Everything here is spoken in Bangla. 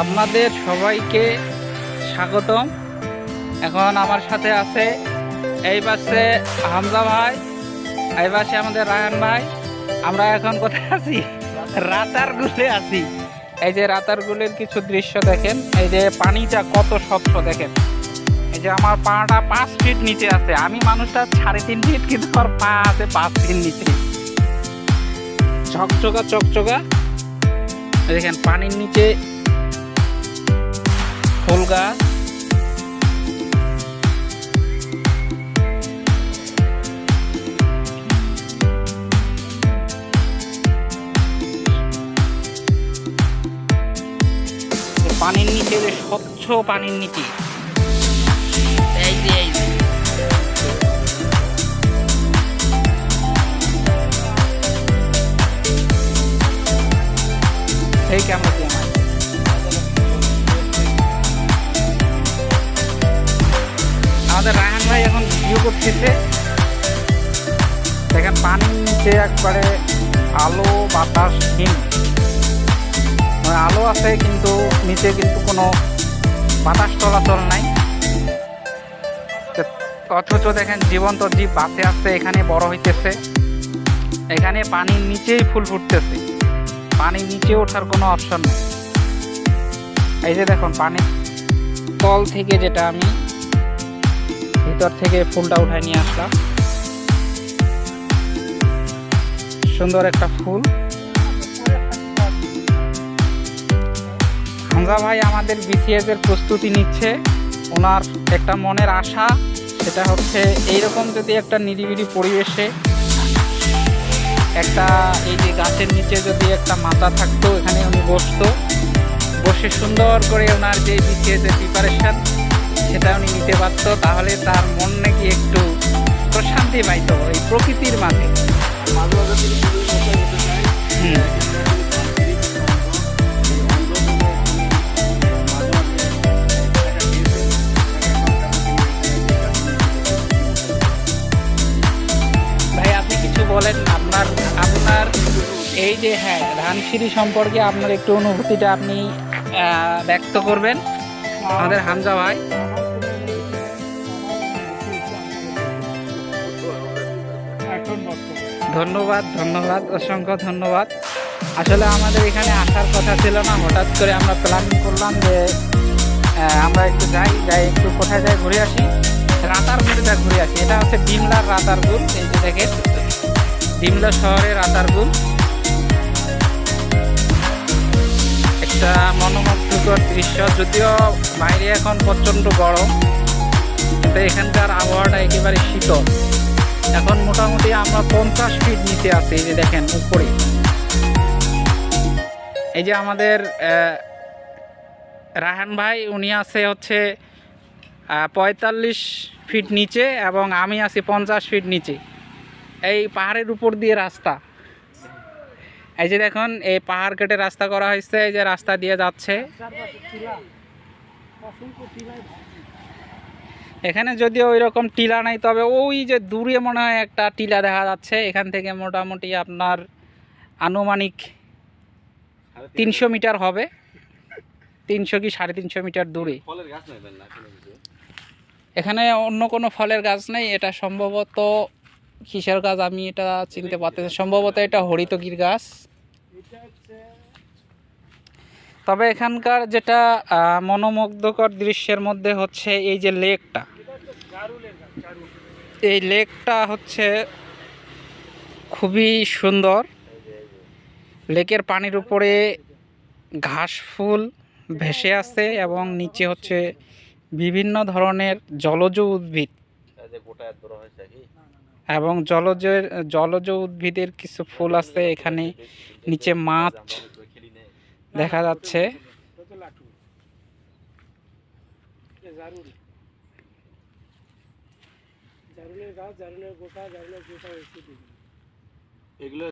আপনাদের সবাইকে স্বাগতম। এখন আমার সাথে আছে এই পাশে হামজা ভাই, এই পাশে আমাদের রায়হান ভাই। আমরা এখন কোথায় আছি? রাতার গুলে আছি। এই যে রাতার গুলের কিছু দৃশ্য দেখেন, এই যে পানিটা কত স্বচ্ছ দেখেন। এই যে আমার পাটা পাঁচ ফিট নিচে আছে। আমি মানুষটা সাড়ে তিন ফিট কিন্তু আমার পা আছে পাঁচ ফিট নিচে। ঝকঝকা চকচকা। দেখেন, পানির নিচে ফুল গাছ। পানির নিচে স্বচ্ছ পানির নিচে এই যে এই আমাদের রায়হান ভাই এখন ভিডিও করতেছে। দেখেন পানি নিচে একবারে আলো বাতাসহীন মানে আলো আছে কিন্তু নিচে কিন্তু কোনো বাতাস চলাচল নাই। অথচ দেখেন জীবন্ত জীব বাঁচে আসছে, এখানে বড় হইতেছে। এখানে পানির নিচেই ফুল ফুটতেছে। পানির নিচে ওঠার কোনো অপশন নেই। এই যে দেখুন পানির তল থেকে যেটা আমি ভিতর থেকে ফুলটা উঠায় নিয়ে আসলাম। সুন্দর একটা ফুল। হামজা ভাই আমাদের বিসিএস এর প্রস্তুতি নিচ্ছে। ওনার একটা মনের আশা, সেটা হচ্ছে এইরকম যদি একটা নিরিবিলি পরিবেশে একটা এই যে গাছের নিচে যদি একটা মাথা থাকতো, এখানে উনি বসতো। বসে সুন্দর করে ওনার যে বিসিএস এর প্রিপারেশন সেটা উনি নিতে পারতো তাহলে তার মন নাকি একটু প্রশান্তি পাইতো এই প্রকৃতির মাঝে। ভাই, আপনি কিছু বলেন, আপনার আপনার এই যে হ্যাঁ ধানসিঁড়ি সম্পর্কে আপনার একটু অনুভূতিটা আপনি ব্যক্ত করবেন। আমাদের হামজা ভাই। ধন্যবাদ ধন্যবাদ, অসংখ্য ধন্যবাদ। আসলে আমাদের এখানে আসার কথা ছিল না, হঠাৎ করে আমরা প্ল্যানিং করলাম যে আমরা একটু যাই যাই একটু কোথায় যাই ঘুরে আসি। রাতার রাতারগুলটা ঘুরে আসি। এটা হচ্ছে ডিমলার রাতারগুল এই যে দেখেন। ডিমলা শহরের রাতারগুল একটা মনোমুগ্ধকর দৃশ্য যদিও বাইরে এখন প্রচণ্ড গরম, কিন্তু এখানকার আবহাওয়াটা একেবারে শীতল। এখন মোটামুটি আমরা পঞ্চাশ ফিট নিচে আছি, এই যে দেখেন, উপরে। এই যে আমাদের রাহান ভাই, উনি আছে হচ্ছে পঁয়তাল্লিশ ফিট নিচে এবং আমি আছি পঞ্চাশ ফিট নিচে। এই পাহাড়ের উপর দিয়ে রাস্তা। এই যে দেখুন এই পাহাড় কেটে রাস্তা করা হয়েছে এই যে রাস্তা দিয়ে যাচ্ছে। এখানে যদিও ওই রকম টিলা নাই তবে ওই যে দূরে মনে হয় একটা টিলা দেখা যাচ্ছে। এখান থেকে মোটামুটি আপনার আনুমানিক তিনশো মিটার হবে। তিনশো কি সাড়ে তিনশো মিটার দূরে। এখানে অন্য কোনো ফলের গাছ নেই এটা সম্ভবত কিসের গাছ আমি এটা চিনতে পারতেছি সম্ভবত এটা হরিতকির গাছ। তবে এখানকার যেটা মনোমুগ্ধকর দৃশ্যের মধ্যে হচ্ছে এই যে লেকটা। এই লেকটা হচ্ছে খুবই সুন্দর। লেকের পানির উপরে ঘাস ফুল ভেসে আছে এবং নিচে হচ্ছে বিভিন্ন ধরনের জলজ উদ্ভিদ। এবং জলজের জলজ উদ্ভিদের কিছু ফুল আছে এখানে। নিচে মাছ দেখা যাচ্ছে। এগুলো